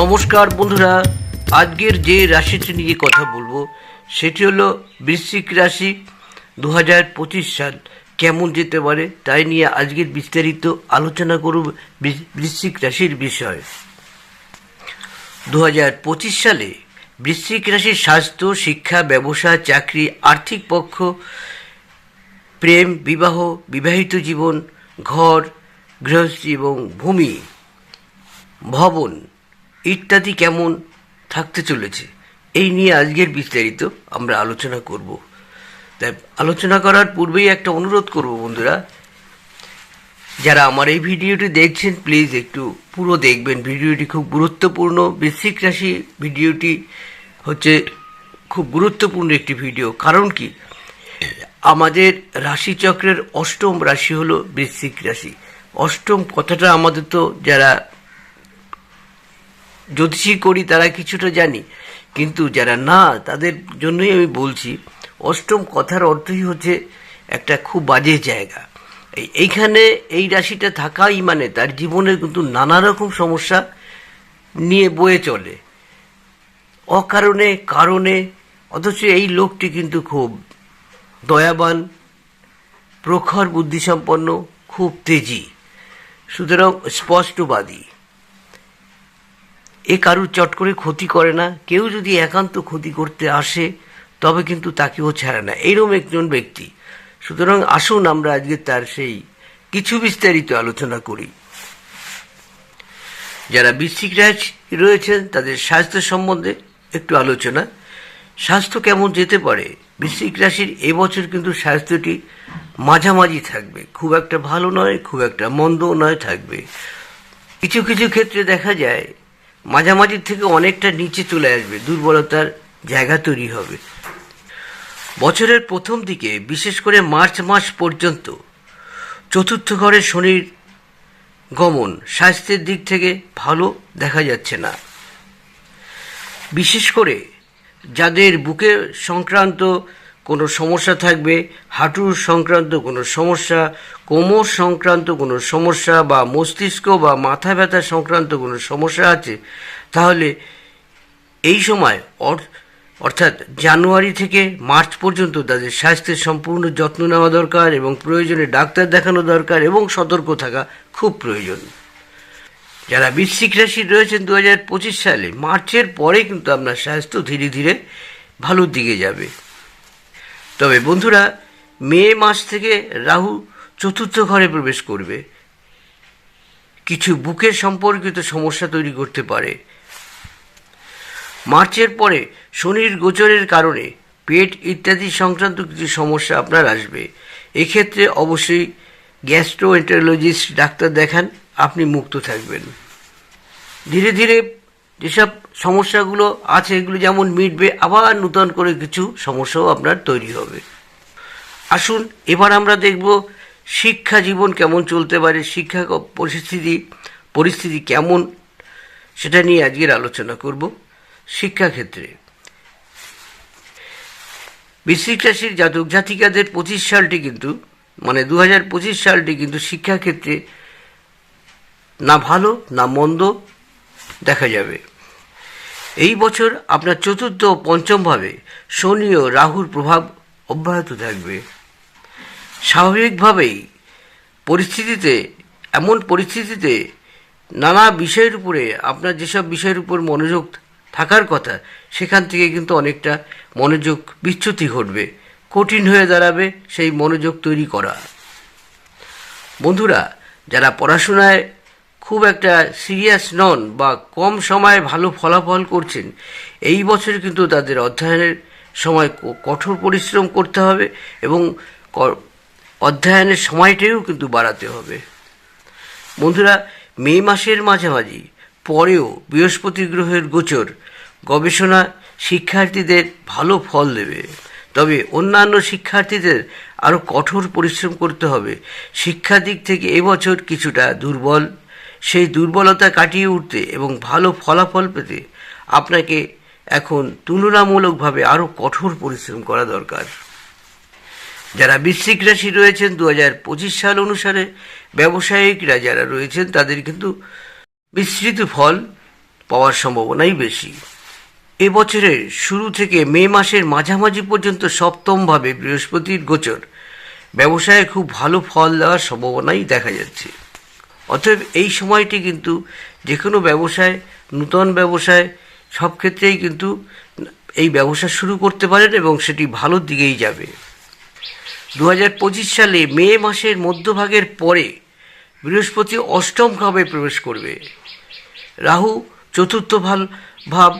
নমস্কার বন্ধুরা, আজকের যে রাশিটি নিয়ে কথা বলব, সেটি হলো বৃশ্চিক রাশি দু হাজার পঁচিশ সাল। কেমন যেতে পারে, তাই নিয়ে আজকের বিস্তারিত আলোচনা করব বৃশ্চিক রাশির বিষয়। দু হাজার পঁচিশ সালে বৃশ্চিক রাশির স্বাস্থ্য, শিক্ষা, ব্যবসা, চাকরি, আর্থিক পক্ষ, প্রেম, বিবাহ, বিবাহিত জীবন, ঘর, গৃহস্থী এবং ভূমি, ভবন। ইত্যাদি কেমন থাকতে চলেছে, এই নিয়ে আজকের বিস্তারিত আমরা আলোচনা করব। তাই আলোচনা করার পূর্বেই একটা অনুরোধ করব বন্ধুরা, যারা আমার এই ভিডিওটি দেখছেন, প্লিজ একটু পুরো দেখবেন। ভিডিওটি খুব গুরুত্বপূর্ণ। বৃশ্চিক রাশি ভিডিওটি হচ্ছে খুব গুরুত্বপূর্ণ একটি ভিডিও। কারণ কি? আমাদের রাশিচক্রের অষ্টম রাশি হলো বৃশ্চিক রাশি। অষ্টম কথাটা আমাদের তো যারা জ্যোতিষী করি, তারা কিছুটা জানি। কিন্তু যারা না, তাদের জন্যই আমি বলছি, অষ্টম কথার অর্থই হচ্ছে একটা খুব বাজে জায়গা। এই, এইখানে এই রাশিটা থাকাই মানে তার জীবনের কিন্তু নানা রকম সমস্যা নিয়ে বয়ে চলে। অকারণে, কারণে, অথচ এই লোকটি কিন্তু খুব দয়াবান, প্রখর বুদ্ধিসম্পন্ন, খুব তেজি। সুতরাং স্পষ্টবাদী। এ কারুর চট করে ক্ষতি করে না। কেউ যদি একান্ত ক্ষতি করতে আসে, তবে কিন্তু তাকেও ছাড়ে না। এইরকম একজন ব্যক্তি। সুতরাং আসুন আমরা আজকে তার সেই কিছু বিস্তারিত আলোচনা করি। যারা বৃশ্চিক রাশি রয়েছেন, তাদের স্বাস্থ্য সম্বন্ধে একটু আলোচনা। স্বাস্থ্য কেমন যেতে পারে? বৃশ্চিক রাশির এবছর কিন্তু স্বাস্থ্যটি মাঝামাঝি থাকবে। খুব একটা ভালো নয়, খুব একটা মন্দও নয়, থাকবে। কিছু কিছু ক্ষেত্রে দেখা যায় মাঝামাঝি থেকে অনেকটা নিচে চলে আসবে, দুর্বলতার জায়গা তৈরি হবে। বছরের প্রথম দিকে, বিশেষ করে মার্চ মাস পর্যন্ত, চতুর্থ ঘরে শনির গমন স্বাস্থ্যের দিক থেকে ভালো দেখা যাচ্ছে না। বিশেষ করে যাদের বুকে সংক্রান্ত কোনো সমস্যা থাকবে, হাঁটুর সংক্রান্ত কোনো সমস্যা, কোমর সংক্রান্ত কোনো সমস্যা বা মস্তিষ্ক বা মাথা ব্যথা সংক্রান্ত কোনো সমস্যা আছে, তাহলে এই সময় অর- অর্থাৎ জানুয়ারি থেকে মার্চ পর্যন্ত তাদের স্বাস্থ্যের সম্পূর্ণ যত্ন নেওয়া দরকার এবং প্রয়োজনে ডাক্তার দেখানো দরকার এবং সতর্ক থাকা খুব প্রয়োজন। যারা বৃশ্চিক রাশি রয়েছেন দু হাজার পঁচিশ সালে, মার্চের পরে কিন্তু আপনার স্বাস্থ্য ধীরে ধীরে ভালোর দিকে যাবে। তবে বন্ধুরা, মে মাস থেকে রাহু চতুর্থ ঘরে প্রবেশ করবে। কিছু বুকের সম্পর্কিত সমস্যা তৈরি করতে পারে। মার্চের পরে শনির গোচরের কারণে পেট ইত্যাদি সংক্রান্ত কিছু সমস্যা আপনার আসবে। এক্ষেত্রে অবশ্যই গ্যাস্ট্রোএন্টারোলজিস্ট ডাক্তার দেখান, আপনি মুক্ত থাকবেন। ধীরে ধীরে যেসব সমস্যাগুলো আছে, এগুলো যেমন মিটবে, আবার নূতন করে কিছু সমস্যাও আপনার তৈরি হবে। আসুন, এবার আমরা দেখব শিক্ষা জীবন কেমন চলতে পারে, শিক্ষা পরিস্থিতি পরিস্থিতি কেমন, সেটা নিয়ে আজকের আলোচনা করব শিক্ষাক্ষেত্রে বৃশ্চিক রাশির জাতক জাতিকাদের পঁচিশ সালটি কিন্তু মানে দু হাজার পঁচিশ সালটি কিন্তু শিক্ষাক্ষেত্রে না ভালো, না মন্দ দেখা যাবে। এই বছর আপনার চতুর্থ ও পঞ্চম ভাবে শনি ও রাহুর প্রভাব অব্যাহত থাকবে। স্বাভাবিকভাবেই পরিস্থিতিতে, এমন পরিস্থিতিতে নানা বিষয়ের উপরে, আপনার যেসব বিষয়ের উপর মনোযোগ থাকার কথা, সেখান থেকে কিন্তু অনেকটা মনোযোগ বিচ্যুতি ঘটবে, কঠিন হয়ে দাঁড়াবে সেই মনোযোগ তৈরি করা। বন্ধুরা, যারা পড়াশোনায় খুব একটা সিরিয়াস নন বা কম সময়ে ভালো ফলাফল করছেন, এই বছর কিন্তু তাদের অধ্যয়নের সময় কঠোর পরিশ্রম করতে হবে এবং অধ্যয়নের সময়টাও কিন্তু বাড়াতে হবে। বন্ধুরা, মে মাসের মাঝামাঝি পরেও বৃহস্পতি গ্রহের গোচর গবেষণা শিক্ষার্থীদের ভালো ফল দেবে। তবে অন্যান্য শিক্ষার্থীদের আরও কঠোর পরিশ্রম করতে হবে। শিক্ষা দিক থেকে এবছর কিছুটা দুর্বল সেই দুর্বলতা কাটিয়ে উঠতে এবং ভালো ফলাফল পেতে আপনাকে এখন তুলনামূলকভাবে আরও কঠোর পরিশ্রম করা দরকার। যারা বৃশ্চিক রাশি রয়েছেন দু হাজার পঁচিশ সাল অনুসারে, ব্যবসায়িকরা যারা রয়েছেন তাদের কিন্তু বিস্তৃত ফল পাওয়ার সম্ভাবনাই বেশি। এবছরের শুরু থেকে মে মাসের মাঝামাঝি পর্যন্ত সপ্তমভাবে বৃহস্পতির গোচর। ব্যবসায় খুব ভালো ফল দেওয়ার সম্ভাবনাই দেখা যাচ্ছে। অতএব এই সময়টি কিন্তু যে কোনো ব্যবসায়, নূতন ব্যবসায়, সব ক্ষেত্রেই কিন্তু এই ব্যবসা শুরু করতে পারেন এবং সেটি ভালোর দিকেই যাবে। দু হাজার পঁচিশ সালে মে মাসের মধ্যভাগের পরে বৃহস্পতি অষ্টম ভাবে প্রবেশ করবে। রাহু চতুর্থ ভালো ভাব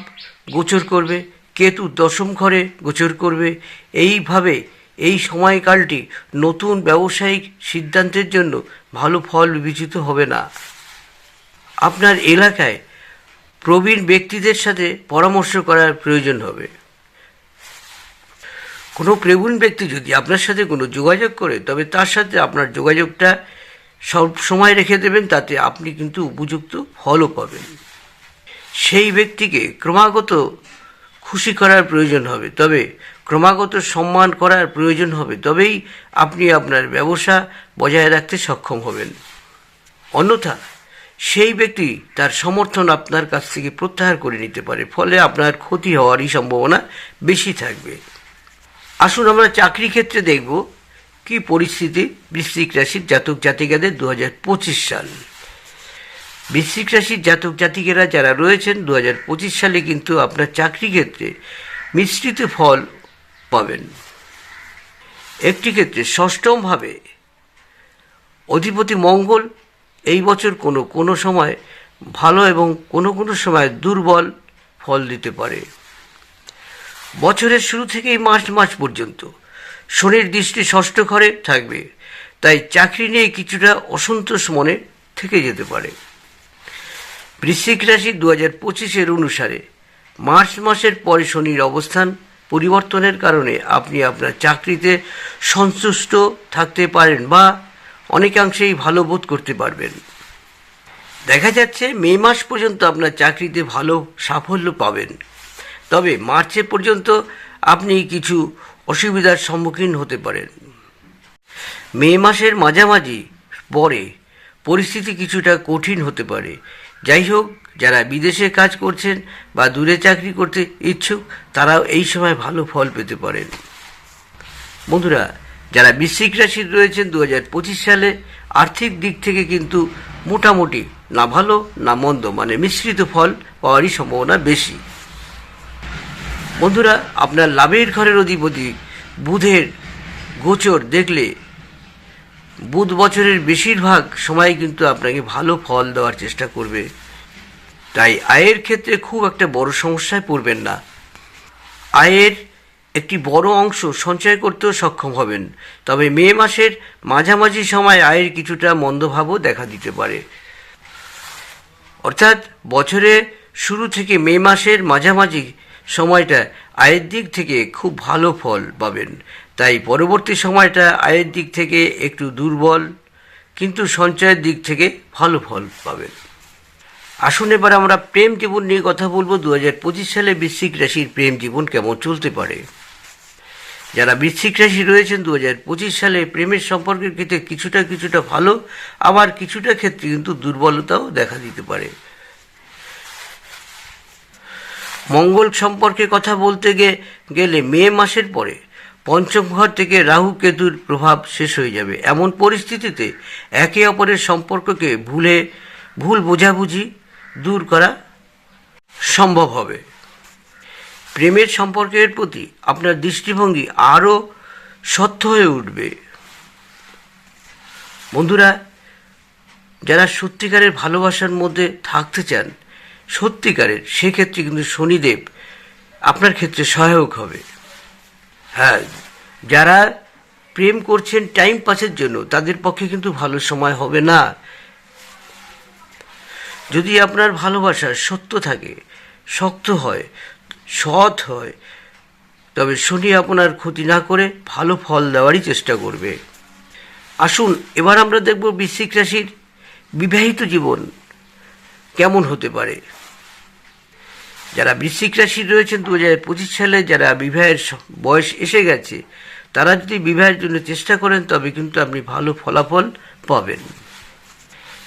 গোচর করবে, কেতু দশম ঘরে গোচর করবে। এইভাবে এই সময়কালটি নতুন ব্যবসায়িক সিদ্ধান্তের জন্য ভালো ফল বিবেচিত হবে না। আপনার এলাকায় প্রবীণ ব্যক্তিদের সাথে পরামর্শ করার প্রয়োজন হবে। কোনো প্রবীণ ব্যক্তি যদি আপনার সাথে কোনো যোগাযোগ করে, তবে তার সাথে আপনার যোগাযোগটা সব সময় রেখে দেবেন, তাতে আপনি কিন্তু উপযুক্ত ফলও পাবেন। সেই ব্যক্তিকে ক্রমাগত খুশি করার প্রয়োজন হবে। তবে ক্রমাগত সম্মান করার প্রয়োজন হবে। তবেই আপনি আপনার ব্যবসা বজায় রাখতে সক্ষম হবেন। অন্যথা, সেই ব্যক্তি তার সমর্থন আপনার কাছ থেকে প্রত্যাহার করে নিতে পারে, ফলে আপনার ক্ষতি হওয়ারই সম্ভাবনা বেশি থাকবে। আসুন আমরা চাকরি ক্ষেত্রে দেখব কি পরিস্থিতি বৃশ্চিক রাশির জাতক জাতিকাদের দু হাজার পঁচিশ সাল। বৃশ্চিক রাশির জাতক জাতিকেরা যারা রয়েছেন দু হাজার পঁচিশ সালে কিন্তু আপনার চাকরি ক্ষেত্রে মিশ্রিত ফল পাবেন। একটি ক্ষেত্রে ষষ্ঠমভাবে অধিপতি মঙ্গল, এই বছর কোনো কোনো সময় ভালো এবং কোনো কোনো সময় দুর্বল ফল দিতে পারে। বছরের শুরু থেকেই মার্চ মাস পর্যন্ত শনির দৃষ্টি ষষ্ঠ ঘরে থাকবে, তাই চাকরি নিয়ে কিছুটা অসন্তোষ মনে থেকে যেতে পারে। বৃশ্চিক রাশি দু হাজার পঁচিশের অনুসারে মার্চ মাসের পরে শনির অবস্থান পরিবর্তনের কারণে আপনি আপনার চাকরিতে সন্তুষ্ট থাকতে পারেন বা অনেকাংশেই ভালো বোধ করতে পারবেন। দেখা যাচ্ছে মে মাস পর্যন্ত আপনার চাকরিতে ভালো সাফল্য পাবেন। তবে মার্চে পর্যন্ত আপনি কিছু অসুবিধার সম্মুখীন হতে পারেন। মে মাসের মাঝামাঝি পরে পরিস্থিতি কিছুটা কঠিন হতে পারে। যাই হোক, যারা বিদেশে কাজ করছেন বা দূরে চাকরি করতে ইচ্ছুক, তারাও এই সময় ভালো ফল পেতে পারেন। বন্ধুরা, যারা বৃশ্চিক রাশির রয়েছেন দু হাজার পঁচিশ সালে, আর্থিক দিক থেকে কিন্তু মোটামুটি না ভালো, না মন্দ মানে মিশ্রিত ফল পাওয়ারই সম্ভাবনা বেশি। বন্ধুরা, আপনার লাভের ঘরের অধিপতি বুধের গোচর দেখলে বুধ বছরের বেশিরভাগ সময় কিন্তু আপনাকে ভালো ফল দেওয়ার চেষ্টা করবে। তাই আয়ের ক্ষেত্রে খুব একটা বড় সমস্যায় পড়বেন না। আয়ের একটি বড় অংশ সঞ্চয় করতেও সক্ষম হবেন। তবে মে মাসের মাঝামাঝি সময় আয়ের কিছুটা মন্দভাবও দেখা দিতে পারে। অর্থাৎ বছরে শুরু থেকে মে মাসের মাঝামাঝি সময়টা আয়ের দিক থেকে খুব ভালো ফল পাবেন। তাই পরবর্তী সময়টা আয়ের দিক থেকে একটু দুর্বল, কিন্তু সঞ্চয়ের দিক থেকে ভালো ফল পাবেন। আসুন এবার আমরা প্রেম জীবন নিয়ে কথা বলব। দু হাজার পঁচিশ সালে বৃশ্চিক রাশির প্রেম জীবন কেমন চলতে পারে? যারা বৃশ্চিক রাশি রয়েছেন দু হাজার পঁচিশ সালে প্রেমের সম্পর্কের ক্ষেত্রে কিছুটা কিছুটা ভালো, আবার কিছুটা ক্ষেত্রে কিন্তু দুর্বলতাও দেখা দিতে পারে। মঙ্গল সম্পর্কে কথা বলতে গেলে মে মাসের পরে পঞ্চম ঘর থেকে রাহু কেতুর প্রভাব শেষ হয়ে যাবে। এমন পরিস্থিতিতে একে অপরের সম্পর্ককে ভুলে, ভুল বোঝাবুঝি দূর করা সম্ভব হবে। প্রেমের সম্পর্কের প্রতি আপনার দৃষ্টিভঙ্গি আরও সত্য হয়ে উঠবে। বন্ধুরা, যারা সত্যিকারের ভালোবাসার মধ্যে থাকতে চান, সত্যিকারের, সেক্ষেত্রে কিন্তু শনিদেব আপনার ক্ষেত্রে সহায়ক হবে। হ্যাঁ যারা প্রেম করছেন টাইম পাসের জন্য, তাদের পক্ষে কিন্তু ভালো সময় হবে না। যদি আপনার ভালোবাসা সত্য থাকে, শক্ত হয়, সৎ হয়, তবে শনি আপনার ক্ষতি না করে ভালো ফল দেওয়ারই চেষ্টা করবে। আসুন, এবার আমরা দেখব বৃশ্চিক রাশির বিবাহিত জীবন কেমন হতে পারে। যারা বৃশ্চিক রাশির রয়েছেন দু হাজার পঁচিশ সালে যারা বিবাহের বয়স এসে গেছে, তারা যদি বিবাহের জন্য চেষ্টা করেন, তবে কিন্তু আপনি ভালো ফলাফল পাবেন।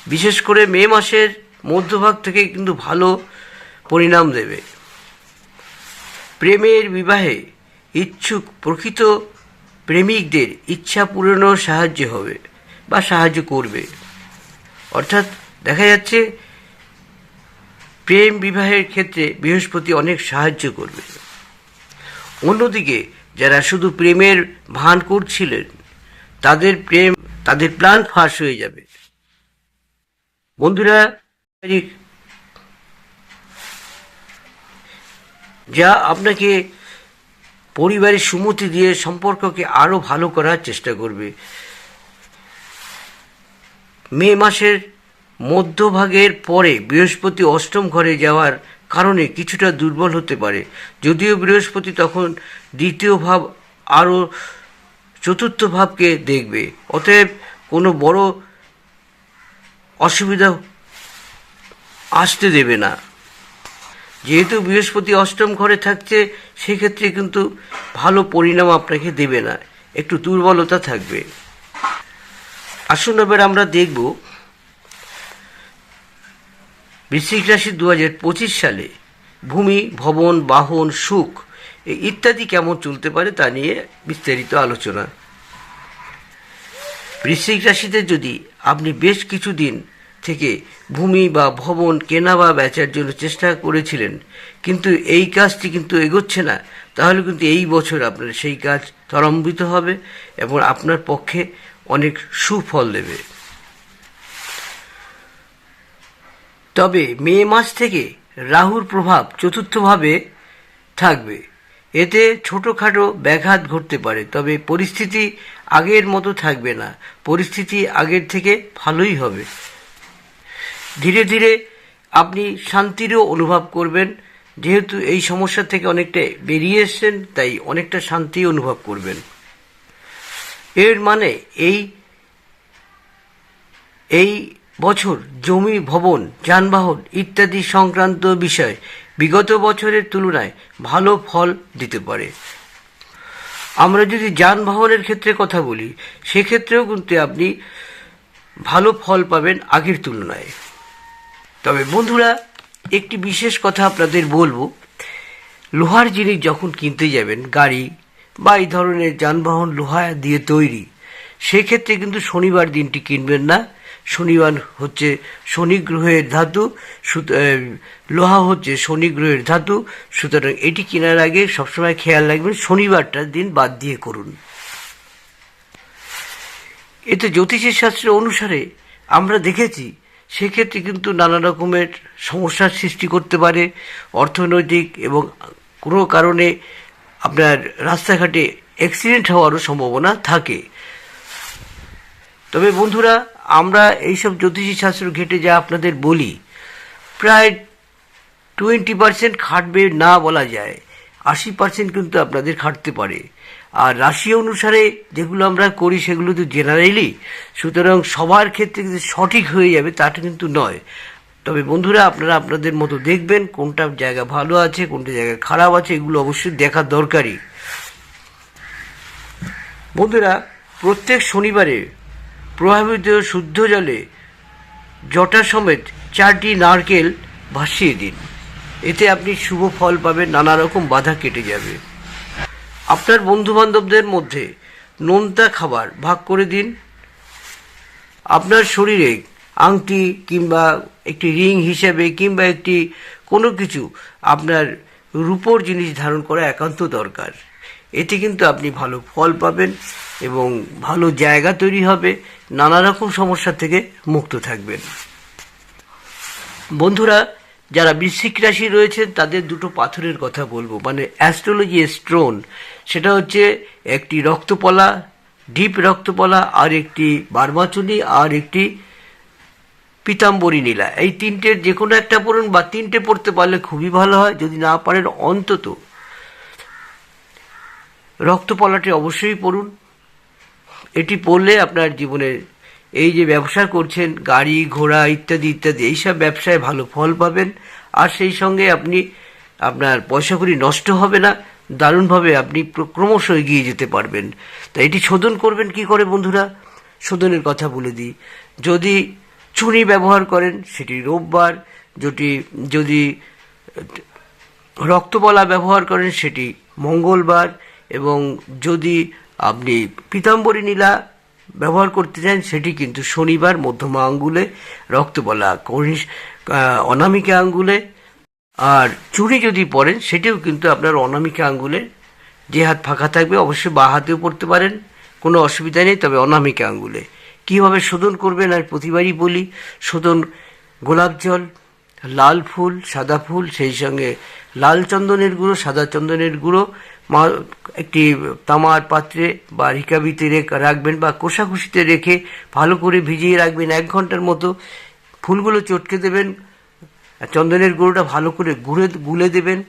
বিশেষ করে মে মাসের মধ্যভাগ থেকে কিন্তু ভালো পরিণাম দেবে। প্রেমের বিবাহে ইচ্ছুক প্রকৃত প্রেমিকদের ইচ্ছা পূরণও সাহায্য হবে বা সাহায্য করবে। অর্থাৎ দেখা যাচ্ছে প্রেম বিবাহের ক্ষেত্রে বৃহস্পতি অনেক সাহায্য করবে। অন্যদিকে, যারা শুধু প্রেমের ভান করছিলেন, তাদের প্রেম, তাদের প্ল্যান ফাঁস হয়ে যাবে। বন্ধুরা, যা আপনাকে পরিবারের সুমতি দিয়ে সম্পর্ককে আরও ভালো করার চেষ্টা করবে। মে মাসের মধ্যভাগের পরে বৃহস্পতি অষ্টম ঘরে যাওয়ার কারণে কিছুটা দুর্বল হতে পারে। যদিও বৃহস্পতি তখন দ্বিতীয় ভাব আরও চতুর্থ ভাবকে দেখবে। অতএব কোনো বড় অসুবিধা আসতে দেবে না। যেহেতু বৃহস্পতি অষ্টম ঘরে থাকছে, সেক্ষেত্রে কিন্তু ভালো পরিণাম আপনাকে দেবে না। একটু দুর্বলতা থাকবে। আসুন এবার আমরা দেখব বৃশ্চিক রাশি দু হাজার পঁচিশ সালে ভূমি, ভবন, বাহন, সুখ ইত্যাদি কেমন চলতে পারে তা নিয়ে বিস্তারিত আলোচনা। বৃশ্চিক রাশিতে যদি আপনি বেশ কিছুদিন থেকে ভূমি বা ভবন কেনা বা বেচার জন্য চেষ্টা করেছিলেন, কিন্তু এই কাজটি কিন্তু এগোচ্ছে না, তাহলে কিন্তু এই বছর আপনার সেই কাজ ত্বরান্বিত হবে এবং আপনার পক্ষে অনেক সুফল দেবে। তবে মে মাস থেকে রাহুর প্রভাব চতুর্থভাবে থাকবে। এতে ছোটোখাটো ব্যাঘাত ঘটতে পারে, তবে পরিস্থিতি আগের মতো থাকবে না। পরিস্থিতি আগের থেকে ভালোই হবে। ধীরে ধীরে আপনি শান্তিরও অনুভব করবেন। যেহেতু এই সমস্যা থেকে অনেকটা বেরিয়ে এসছেন, তাই অনেকটা শান্তি অনুভব করবেন। এর মানে এই এই বছর, জমি, ভবন, যানবাহন ইত্যাদি সংক্রান্ত বিষয় বিগত বছরের তুলনায় ভালো ফল দিতে পারে। আমরা যদি যানবাহনের ক্ষেত্রে কথা বলি, সেক্ষেত্রেও কিন্তু আপনি ভালো ফল পাবেন আগের তুলনায়। তবে বন্ধুরা, একটি বিশেষ কথা আপনাদের বলব। লোহার জিনিস যখন কিনতে যাবেন, গাড়ি বা এই ধরনের যানবাহন লোহা দিয়ে তৈরি, সেক্ষেত্রে কিন্তু শনিবার দিনটি কিনবেন না। শনিবার হচ্ছে শনি গ্রহের ধাতু লোহা হচ্ছে শনি গ্রহের ধাতু, সুতরাং এটি কেনার আগে সবসময় খেয়াল রাখবেন শনিবারটার দিন বাদ দিয়ে করুন। এতে জ্যোতিষের শাস্ত্র অনুসারে আমরা দেখেছি, সেক্ষেত্রে কিন্তু নানা রকমের সমস্যার সৃষ্টি করতে পারে, অর্থনৈতিক এবং কোনো কারণে আপনার রাস্তাঘাটে অ্যাক্সিডেন্ট হওয়ারও সম্ভাবনা থাকে। তবে বন্ধুরা আমরা এইসব জ্যোতিষী শাস্ত্র ঘেটে যা আপনাদের বলি, প্রায় টোয়েন্টি পার্সেন্ট খাটবে না বলা যায়, আশি পার্সেন্ট কিন্তু আপনাদের খাটতে পারে। আর রাশি অনুসারে যেগুলো আমরা করি সেগুলো তো জেনারেলি সুতরাং সবার ক্ষেত্রে যে সঠিক হয়ে যাবে তাটা কিন্তু নয়। তবে বন্ধুরা, আপনারা আপনাদের মতো দেখবেন কোনটা জায়গা ভালো আছে, কোনটা জায়গা খারাপ আছে, এগুলো অবশ্যই দেখা দরকারি বন্ধুরা, প্রত্যেক শনিবারে প্রভাবিত শুদ্ধ জলে জটা সমেত চারটি নারকেল ভাসিয়ে দিন। এতে আপনি শুভ ফল পাবেন, নানা রকম বাধা কেটে যাবে। আপনার বন্ধু বান্ধবদের মধ্যে নোনতা খাবার ভাগ করে দিন। আপনার শরীরে আংটি কিংবা একটি রিং হিসেবে কিংবা একটি কোনো কিছু আপনার রূপোর জিনিস ধারণ করা একান্ত দরকার। এতে কিন্তু আপনি ভালো ফল পাবেন এবং ভালো জায়গা তৈরি হবে, নানা রকম সমস্যা থেকে মুক্ত থাকবেন। বন্ধুরা, যারা বৃশ্চিক রাশি রয়েছেন, তাদের দুটো পাথরের কথা বলব। মানে অ্যাস্ট্রোলজি স্টোন সেটা হচ্ছে একটি রক্তপলা ডিপ রক্তপলা, আর একটি বারমাচুনি, আর একটি পিতাম্বরী নীলা। এই তিনটের যে কোনো একটা পড়ুন বা তিনটে পড়তে পারলে খুবই ভালো হয়। যদি না পারেন অন্তত রক্তপলাটি অবশ্যই পড়ুন। এটি পড়লে আপনার জীবনে এই যে ব্যবসা করছেন, গাড়ি, ঘোড়া ইত্যাদি ইত্যাদি, এইসব ব্যবসায় ভালো ফল পাবেন। আর সেই সঙ্গে আপনি আপনার পয়সা কড়ি নষ্ট হবে না, দারুণভাবে আপনি ক্রমশ এগিয়ে যেতে পারবেন। তা এটি শোধন করবেন কি করে বন্ধুরা? শোধনের কথা বলে দিই। যদি চুনি ব্যবহার করেন, সেটি রোববার। যদি যদি রক্তবলা ব্যবহার করেন, সেটি মঙ্গলবার। এবং যদি আপনি পিতাম্বরী নীলা ব্যবহার করতে চান, সেটি কিন্তু শনিবার মধ্যমা আঙ্গুলে, রক্তবলা কনিষ অনামিকা আঙ্গুলে, আর চুড়ি যদি পরেন, সেটিও কিন্তু আপনার অনামিকা আঙ্গুলে, যে হাত ফাঁকা থাকবে, অবশ্যই বা হাতেও পড়তে পারেন, কোনো অসুবিধা নেই, তবে অনামিকা আঙ্গুলে। কীভাবে শোধন করবেন, আর প্রতিবারই বলি, শোধন গোলাপ জল লাল ফুল, সাদা ফুল, সেই সঙ্গে লাল চন্দনের গুঁড়ো, সাদা চন্দনের গুঁড়ো, মা, একটি তামার পাত্রে বা রিকাবিতে রেখে, রাখবেন বা কোষাকুষিতে রেখে ভালো করে ভিজিয়ে রাখবেন এক ঘণ্টার মতো। ফুলগুলো চটকে দেবেন, চন্দনের গুঁড়োটা ভালো করে গুঁড়ে, গুলে দেবেন।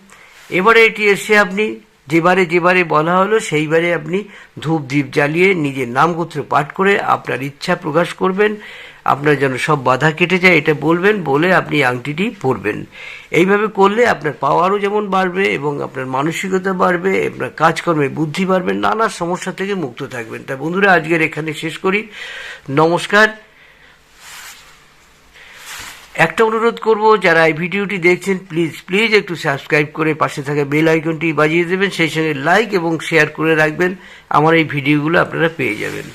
এবারে এটি এসে আপনি যেবারে যেবারে বলা হলো, সেইবারে আপনি ধূপ দ্বীপ জ্বালিয়ে নিজের নামগোত্র পাঠ করে আপনার ইচ্ছা প্রকাশ করবেন। আপনার যেন সব বাধা কেটে যায়, এটা বলবেন, বলে আপনি আংটিটি পরবেন। এইভাবে করলে আপনার পাওয়ারও যেমন বাড়বে এবং আপনার মানসিকতা বাড়বে, আপনার কাজকর্মে বুদ্ধি বাড়বে, নানা সমস্যা থেকে মুক্ত থাকবেন। তা বন্ধুরা, আজকের এখানে শেষ করি। নমস্কার একটা অনুরোধ করব, যারা এই ভিডিওটি দেখছেন প্লিজ প্লিজ একটু সাবস্ক্রাইব করে পাশে থাকা বেল আইকনটি বাজিয়ে দেবেন, সেই সঙ্গে লাইক এবং শেয়ার করে রাখবেন। আমার এই ভিডিওগুলো আপনারা পেয়ে যাবেন।